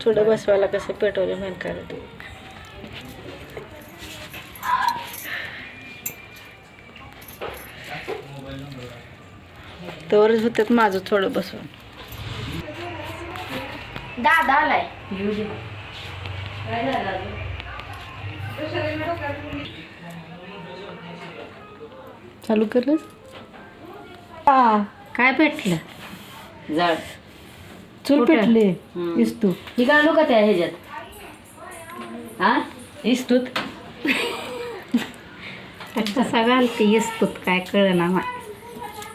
थोडं बसवायला कसं पेटवलं मेन कारण तवरच होतात माझं थोडं बसवून. दादा आलाय. चालू करलंस काय भेटलं? जाड चूल कुठं? पेटले. हम्म. दिसतो ही घालू का त्या ह्याच्यात? हा? इस्तूत कसा घालते येसतोत काय कळ ना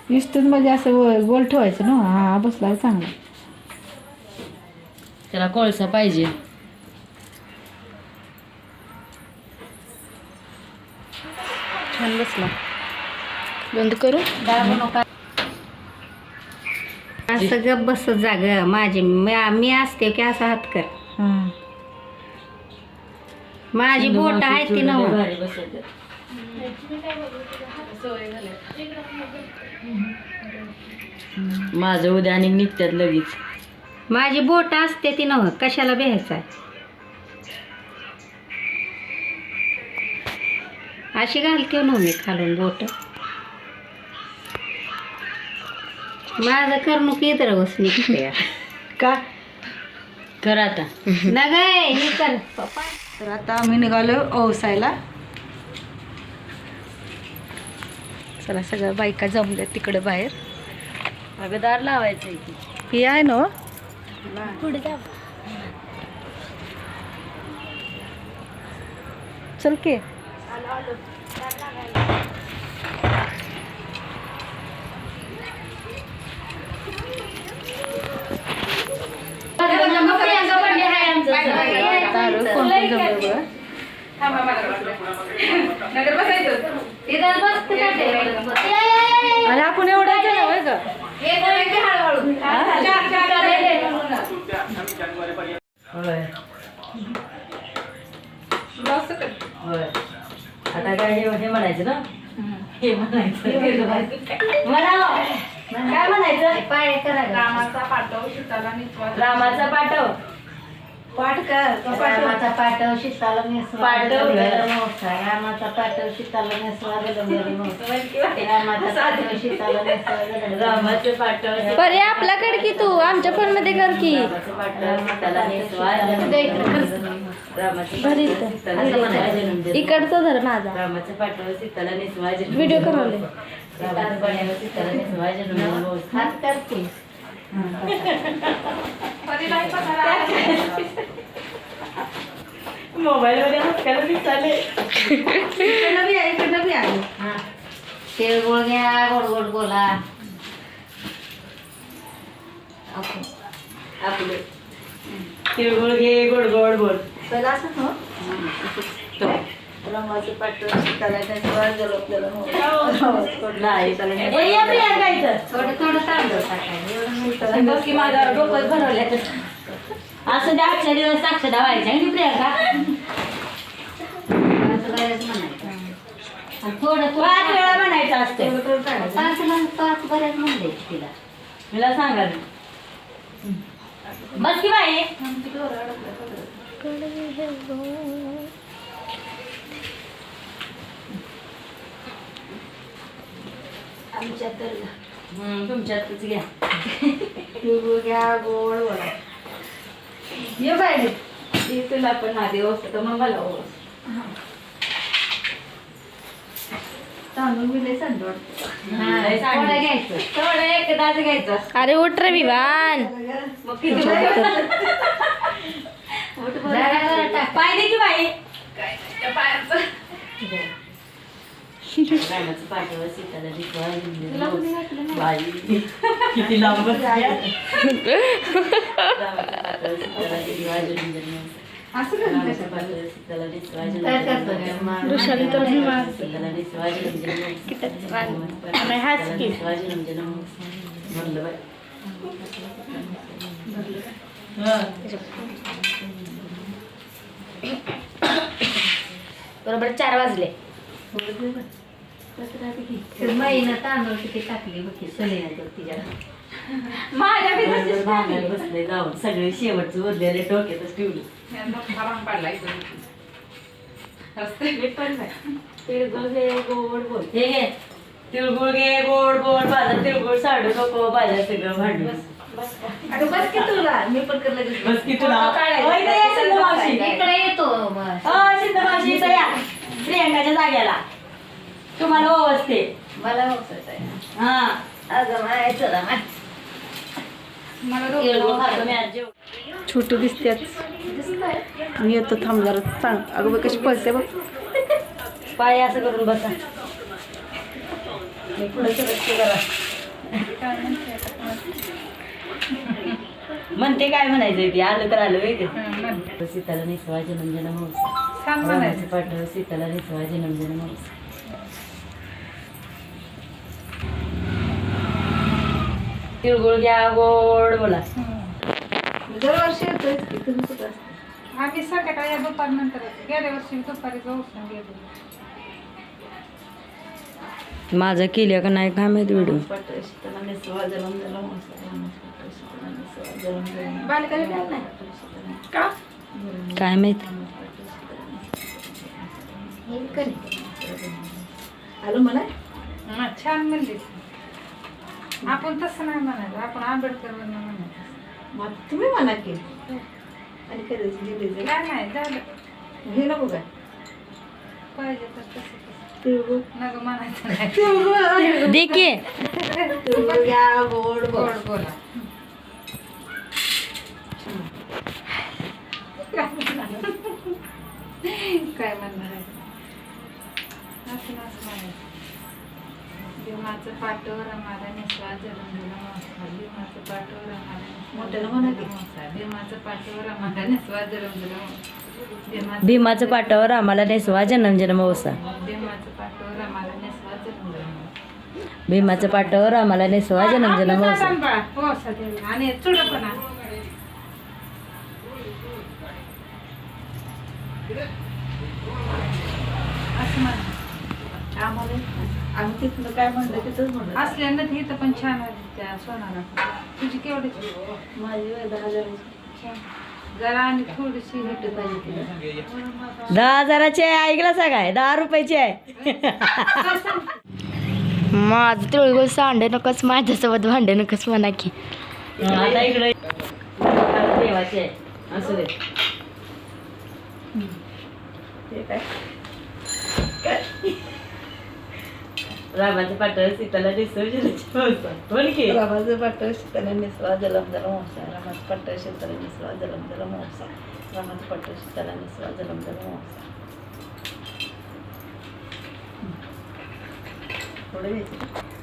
दिसतोच म्हणजे असं व- गोल ठेवायचं ना? हा बसला चांगला. त्याला कोळसा पाहिजे. छान बसला. बंद करू? असं गप बसत जाग माझी मी- मी असते की असा हात कर. हां. माझी बोट आहे ती नव भारी बसवतात. माझं उद्या आणि निघतात लगेच. माझी बोट असते ती नव कशाला बेहायचं अशी घालते ना मी खालून बोट? माझं करणूक इतर बस निघते. का? कर आता. ना गाय हे कर. पप्पा तर आता आम्ही निघालो ओसायला. चला सगळ्या बायका जमल्या तिकडे बाहेर. अगं दार लावायचं की. ही आहे ना हो? चल के. बघा. आणि आपण एवढं केलं होय होय. आता काय हे हे म्हणायचं ना? हे म्हणायचं. म्हणावं. काय म्हणायचं? रामाचा पाठव शीताला निचवा रामाचा पाठव. पाठ कर रामाचा पाठव शीताला नेसवा पाठव. गलंगल मोसा. रामाचा पाठव शीताला नेसवा गलंगल मोसा. रामाचा पाठव शीताला नेसवा गलंगल मोसा. रामाचं पाठव बरे आपल्याकडे की तू आमच्या पण मध्ये कर की. इकडचं धर माझा रामाचं पाठव सीताला नेसवा जन्मदिन. व्हिडिओ करवले. रामाचं पाठव सीताला नेसवा जन्मदिन. हात करते मोबाईल मध्ये हसकायला दिसाले तिळगुळ घ्या गोड गोड बोला. आपले तिळगुळ घे गोड गोड बोल रमाचं पाठव सीताला नेसवा जलपलेलं नाही ए, या प्रियांका इथं. थोडं थोडं तांदूळ टाकायचं एवढं नाही. बघ की माझ्यावर डोकं असं द्या आजच्या दिवस साक्ष दावायच्या आणि प्रियांका. असं बऱ्याच म्हणायचं. थोडं पाच वेळा म्हणायचं असते. पाच ला- पाच बऱ्याच म्हणले तिला. मला सांगा ना. बस की बाई. आमच्या तर हम्म, तुमच्यातच घ्या तिळगुळ घ्या गोड बोला ये बाय तुला पण हा दिवस तर मग मला हा, घ्यायचं अरे उठ रे जरा टाक पाहिजे की बाई रामाचं पाठव सीताला दिसवा बाई किती लांब सीताला वृषाली तर बरोबर चार वाजले. महिना तांदूळ किती टाकली सलिना तिच्या माझ्या बी तशीच बरोबर भांगायला टाकली. बसले जाऊन सगळे शेवटचं उरलेले डोक्यातच ठेवले तिळगुळ घे गोड बोल हे घे तिळगुळ घे गोड गोड माझा तिळगुळ साडू नको माझ्या सगळं अगं बस की तुला मी पण करलं बस की तुला. इकडे येतो इथं या प्रियंकाच्या जाग्याला तुम्हाला ओवसते मला बघत आहे हा अगं माय चला माय. मला छोटू दिसतेच मी येतो थांब जरा सांग. अगं बघ कशी पळते बघ. पाय असं करून बसा. मी पुढे सरकते जरा म्हणते काय म्हणायचं ते? आलं तर आलं वेगळं सीताला निसवा जनम जनम छान म्हणायचं. पाठव सीताला निसवा जनम जनम तिळगुळ घ्या गोड बोला. दरवर्षी असता? आम्ही संध्याकाळी या दुपार नंतर गेल्या वर्षी दुपारी जाऊन गेलो. माझा केल्या का नाही काय माहिती व्हिडिओ? काय माहिती? हे कर. आलो मला हा, छान म्हणली. आपण तसं नाही म्हणायचं आपण आंबेडकर म्हणायचं. मग तुम्ही म्हणा की. आणि गेले काय नाही झालं. हे नको काय? पाहिजे तर तसं नग म्हणायचं देखील गोड बोला. काय म्हणणार आहे? असं असं म्हणायचं. भीमाचं पाठवर आम्हाला निस्वा जन्म दिला मोसा भीमाचं पाठवर आम्हाला मोठ्यानं म्हणा की. मोसा भीमाचं पाठवर आम्हाला निस्वा जन्म दिला भीमाचं भीमाचं पाटावर आम्हाला नेसवा जनम जनम ओसा भीमाचं पाठवर आम्हाला निस्वा जन्म दिला भीमाचं पाटावर आम्हाला नेसवा जनम जनम आपलं ओसा साधन बाळा, पावसात येईल. आणि चुड पण आहे. असं म्हण. आम्हाला आम्ही तिथनं काय म्हणलं तिथंच म्हणलं. असल्यानं ती इथं पण छान आहे त्या सोनाला तुझी केवढी? माझी वय दहा हजार जरा आणि थोडीशी भेटत पाहिजे तिला. दहा हजाराची आहे ऐकला सगळ्या दहा रुपयाची आहे. माझं तिळगुळ सांडे नकोच माझ्यासोबत भांडे नकोच म्हणा की. आता इकडे देवाची आहे. असू दे. ते काय? रामाचं पाटावर सीताला विसर्जनाची ओसा बोल की? रामाचं पाठव शीतला नेसवा जलम जलम वसा रामाचं पाठव शीतला नेसवा जलम जलम वसा रामाचं पाठव शीतला नेसवा जलम जलम वसा थोडं घ्यायचं